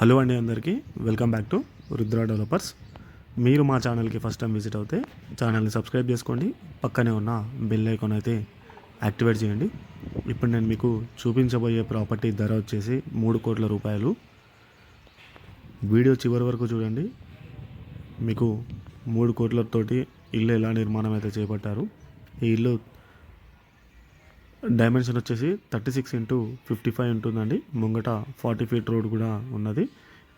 Hello అండి అందరికీ. Welcome back to Rudra developers. మీరు మా ఛానల్కి ఫస్ట్ టైం విజిట్ అవుతే ఛానల్ని సబ్స్క్రైబ్ చేసుకోండి. పక్కనే ఉన్న బెల్ ఐకాన్ అయితే యాక్టివేట్ చేయండి. ఇప్పుడు నేను మీకు చూపించబోయే ప్రాపర్టీ ధర వచ్చేసి మూడు కోట్ల రూపాయలు. వీడియో చివరి వరకు చూడండి. మీకు మూడు కోట్లతోటి ఇల్లు ఎలా నిర్మాణం అయితే చేపట్టారు. ఈ ఇల్లు డైమెన్షన్ వచ్చేసి thirty six into fifty five ఉంటుందండి. ముంగట ఫార్టీ ఫీట్ రోడ్ కూడా ఉన్నది.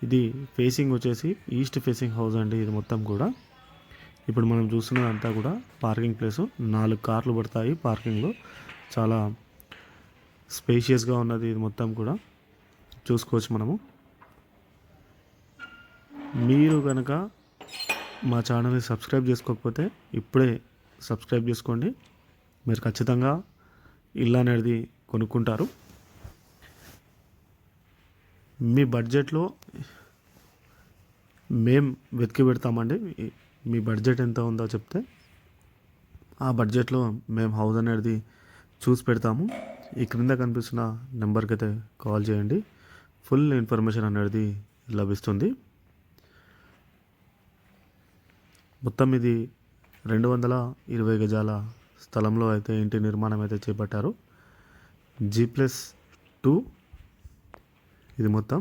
ఇది ఫేసింగ్ వచ్చేసి ఈస్ట్ ఫేసింగ్ హౌస్ అండి ఇది మొత్తం కూడా. ఇప్పుడు మనం చూస్తున్నదంతా కూడా పార్కింగ్ ప్లేసు. నాలుగు కార్లు పడతాయి పార్కింగ్లో. చాలా స్పేషియస్గా ఉన్నది ఇది మొత్తం కూడా. చూసుకోవచ్చు మనము. మీరు కనుక మా ఛానల్ని సబ్స్క్రైబ్ చేసుకోకపోతే ఇప్పుడే సబ్స్క్రైబ్ చేసుకోండి. మీరు ఖచ్చితంగా ఇల్లు అనేది కొనుక్కుంటారు. మీ బడ్జెట్లో మేం వెతికి పెడతామండి. మీ- బడ్జెట్ ఎంత ఉందో చెప్తే ఆ బడ్జెట్లో మేము హౌస్ అనేది చూసి పెడతాము. ఈ క్రింద కనిపిస్తున్న నెంబర్కి అయితే కాల్ చేయండి. ఫుల్ ఇన్ఫర్మేషన్ అనేది లభిస్తుంది. మొత్తం ఇది రెండు వందల ఇరవై గజాల స్థలంలో అయితే ఇంటి నిర్మాణం అయితే చేపట్టారు. జీ ప్లస్ టూ ఇది మొత్తం.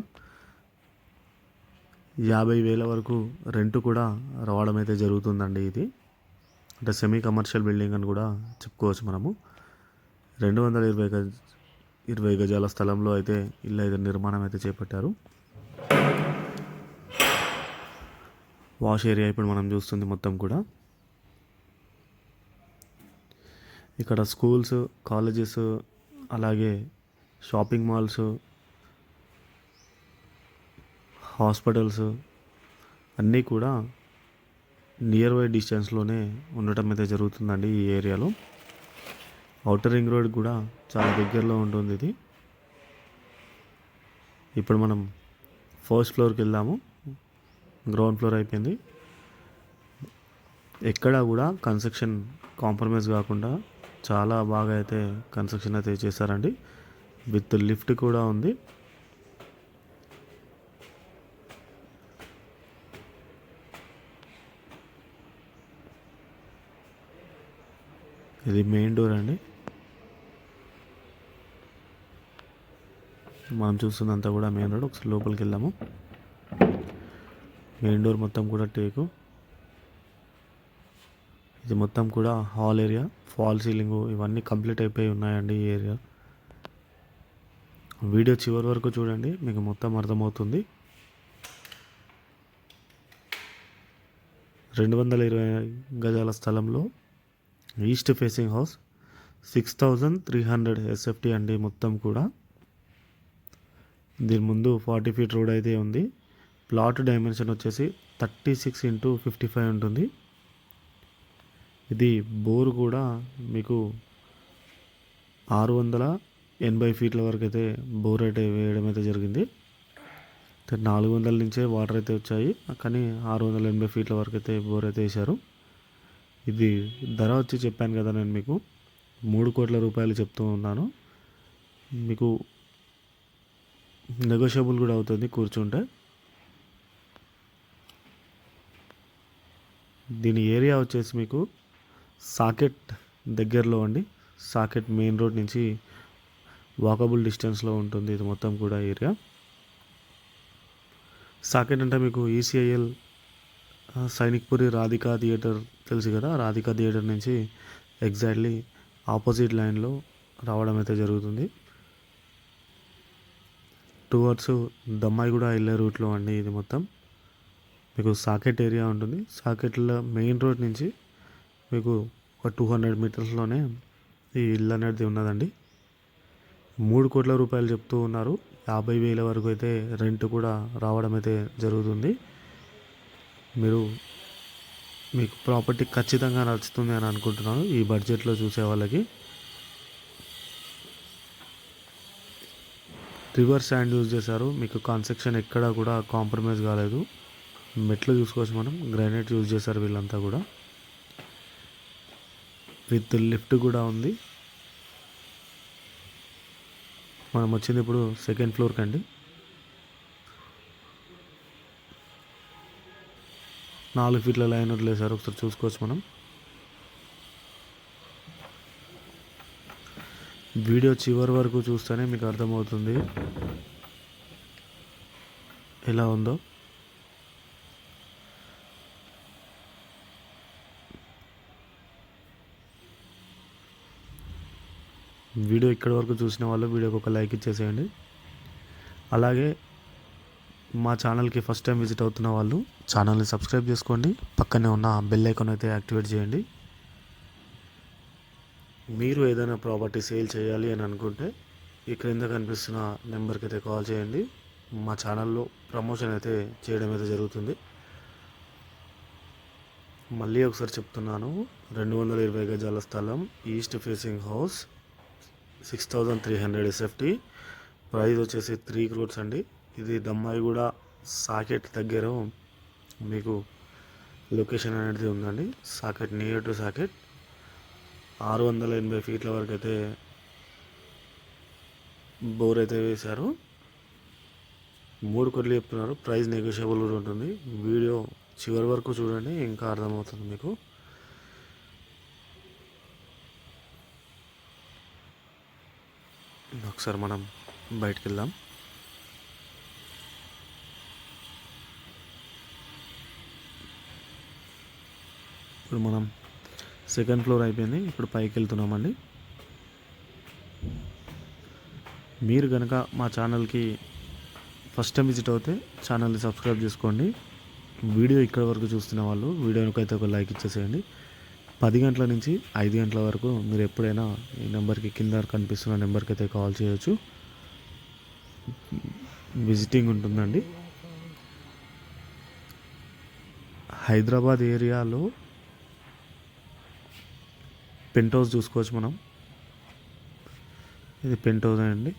యాభై వేల వరకు రెంట్ కూడా రావడం అయితే జరుగుతుందండి ఇది. అంటే సెమీ కమర్షియల్ బిల్డింగ్ అని కూడా చెప్పుకోవచ్చు మనము. రెండు వందల ఇరవై గజ ఇరవై గజాల స్థలంలో అయితే ఇల్లు అయితే నిర్మాణం అయితే చేపట్టారు. వాష్ ఏరియా ఇప్పుడు మనం చూస్తుంది మొత్తం కూడా. ఇక్కడ స్కూల్స్ కాలేజెస్ అలాగే షాపింగ్ మాల్స్ హాస్పిటల్స్ అన్నీ కూడా నియర్ బై డిస్టెన్స్లోనే ఉండటం అయితే జరుగుతుందండి ఈ ఏరియాలో. అవుటర్ రింగ్ రోడ్ కూడా చాలా దగ్గరలో ఉంటుంది ఇది. ఇప్పుడు మనం ఫస్ట్ ఫ్లోర్కి వెళ్దాము. గ్రౌండ్ ఫ్లోర్ అయిపోయింది. ఎక్కడ కూడా కన్స్ట్రక్షన్ కాంప్రమైజ్ కాకుండా చాలా బాగా అయితే కన్స్ట్రక్షన్ అయితే చేశారండి. విత్ లిఫ్ట్ కూడా ఉంది. ఇది మెయిన్ డోర్ అండి. మనం చూస్తుందంతా కూడా మెయిన్ రోడ్. ఒకసారి లోపలికి వెళ్దాము. మెయిన్ డోర్ మొత్తం కూడా టేకు. ఇది మొత్తం కూడా హాల్ ఏరియా. ఫాల్ సీలింగ్ ఇవన్నీ కంప్లీట్ అయిపోయి ఉన్నాయండి ఈ ఏరియా. వీడియో చివరి వరకు చూడండి మీకు మొత్తం అర్థమవుతుంది. రెండు వందల ఇరవై గజాల స్థలంలో east facing house six thousand three hundred SFT అండి మొత్తం కూడా. దీని ముందు ఫార్టీ ఫీట్ రోడ్ అయితే ఉంది. ప్లాట్ డైమెన్షన్ వచ్చేసి thirty six into fifty five ఉంటుంది. ఇది బోర్ కూడా మీకు ఆరు వందల ఎనభై ఫీట్ల వరకు అయితే బోర్ అయితే వేయడం అయితే జరిగింది. నాలుగు వందల నుంచే వాటర్ అయితే వచ్చాయి. కానీ ఆరు వందల ఎనభై ఫీట్ల వరకు అయితే బోర్ అయితే వేశారు. ఇది ధర వచ్చి చెప్పాను కదా నేను మీకు. మూడు కోట్ల రూపాయలు చెప్తూ ఉన్నాను. మీకు నెగోషియబుల్ కూడా అవుతుంది కూర్చుంటే. దీని ఏరియా వచ్చేసి మీకు సాకెట్ దగ్గరలో అండి. సాకెట్ మెయిన్ రోడ్ నుంచి వాకబుల్ డిస్టెన్స్లో ఉంటుంది. ఇది మొత్తం కూడా ఏరియా. సాకెట్ అంటే మీకు ఈసీఐఎల్ సైనిక్పురి రాధికా థియేటర్ తెలుసు కదా. రాధికా థియేటర్ నుంచి ఎగ్జాక్ట్లీ ఆపోజిట్ లైన్లో రావడం అయితే జరుగుతుంది. టువర్డ్స్ దమ్మాయి కూడా వెళ్ళే రూట్లో అండి ఇది మొత్తం. మీకు సాకెట్ ఏరియా ఉంటుంది. సాకెట్లో మెయిన్ రోడ్ నుంచి మీకు ఒక టూ హండ్రెడ్ మీటర్స్లోనే ఈ ఇల్లు అనేది ఉన్నదండి. మూడు కోట్ల రూపాయలు చెప్తూ ఉన్నారు. యాభై వేల వరకు అయితే రెంట్ కూడా రావడం అయితే జరుగుతుంది. మీరు మీకు ప్రాపర్టీ ఖచ్చితంగా నచ్చుతుంది అని అనుకుంటున్నాను ఈ బడ్జెట్లో చూసే వాళ్ళకి. రివర్స్ హ్యాండ్ యూజ్ చేశారు. మీకు కన్స్ట్రక్షన్ ఎక్కడా కూడా కాంప్రమైజ్ కాలేదు. మెట్లు చూసుకోవచ్చు మనం. గ్రానైట్ యూజ్ చేశారు వీళ్ళంతా కూడా. విత్ లిఫ్ట్ కూడా ఉంది. మనం వచ్చింది ఇప్పుడు సెకండ్ ఫ్లోర్కి అండి నాలుగు ఫీట్ల లైన్ వదిలేసారు ఒకసారి చూసుకోవచ్చు మనం. వీడియో చివరి వరకు చూస్తేనే మీకు అర్థమవుతుంది. ఎలా ఉందో? వీడియో ఇక్కడి వరకు చూసిన వాళ్ళు వీడియోకి ఒక లైక్ ఇచ్చేసేయండి. అలాగే మా ఛానల్కి ఫస్ట్ టైం విజిట్ అవుతున్న వాళ్ళు ఛానల్ని సబ్స్క్రైబ్ చేసుకోండి. పక్కనే ఉన్న బెల్ ఐకాన్ అయితే యాక్టివేట్ చేయండి. మీరు ఏదైనా ప్రాపర్టీ సేల్ చేయాలి అని అనుకుంటే ఈ క్రింద కనిపిస్తున్న నెంబర్కి అయితే కాల్ చేయండి. మా ఛానల్లో ప్రమోషన్ అయితే చేయడం అయితే జరుగుతుంది. మళ్ళీ ఒకసారి చెప్తున్నాను. రెండు వందల ఇరవై గజాల స్థలం east facing house. Six thousand three hundred SFT price వచ్చేసి త్రీ క్రోడ్స్ అండి. ఇది దమ్మాయిగూడ సాకెట్ దగ్గర మీకు లొకేషన్ అనేది ఉందండి. Saket near to Saket. ఆరు వందల ఎనభై ఫీట్ల వరకు అయితే బోర్ అయితే వేశారు. మూడు కొట్లు చెప్తున్నారు. ప్రైస్ నెగోషియబుల్ కూడా ఉంటుంది. వీడియో చివరి వరకు చూడండి ఇంకా అర్థమవుతుంది మీకు. ఒకసారి మనం బయటికి వెళ్దాం ఇప్పుడు మనం సెకండ్ ఫ్లోర్ అయిపోయింది. ఇప్పుడు పైకి వెళ్తున్నామండి. మీరు కనుక మా ఛానల్కి ఫస్ట్ టైం విజిట్ అవుతే ఛానల్ని సబ్స్క్రైబ్ చేసుకోండి. వీడియో ఇక్కడ వరకు చూస్తున్న వాళ్ళు వీడియోకి అయితే ఒక లైక్ ఇచ్చేసేయండి. పది గంటల నుంచి ఐదు గంటల వరకు మీరు ఎప్పుడైనా ఈ నెంబర్కి కింద కనిపిస్తున్న నెంబర్కి అయితే కాల్ చేయొచ్చు. విజిటింగ్ ఉంటుందండి. హైదరాబాద్ ఏరియాలో పెంట్ హౌస్ చూసుకోవచ్చు మనం. ఇది పెంట్ హౌస్ అండి.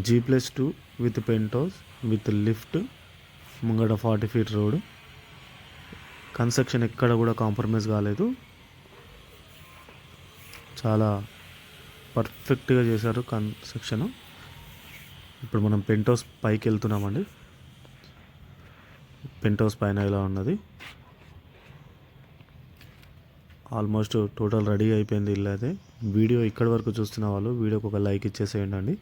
G plus two with penthouse with lift ముంగట ఫార్టీ ఫీట్ రోడ్ కన్స్ట్రక్షన్ ఎక్కడ కూడా కాంప్రమైజ్ కాలేదు. చాలా పర్ఫెక్ట్గా చేశారు కన్స్ట్రక్షన్. ఇప్పుడు మనం పెంట్ హౌస్ పైకి వెళ్తున్నామండి. పెంట్ హౌస్ పైన ఇలా ఉన్నది. ఆల్మోస్ట్ టోటల్ రెడీ అయిపోయింది ఇల్లు అయితే. వీడియో ఇక్కడి వరకు చూస్తున్న వాళ్ళు వీడియోకి ఒక లైక్ ఇచ్చేసేయండి.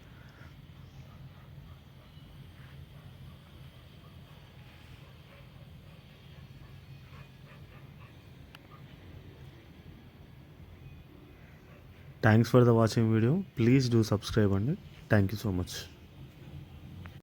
Thanks for the watching video please do subscribe అండి థ్యాంక్ యూ సో మచ్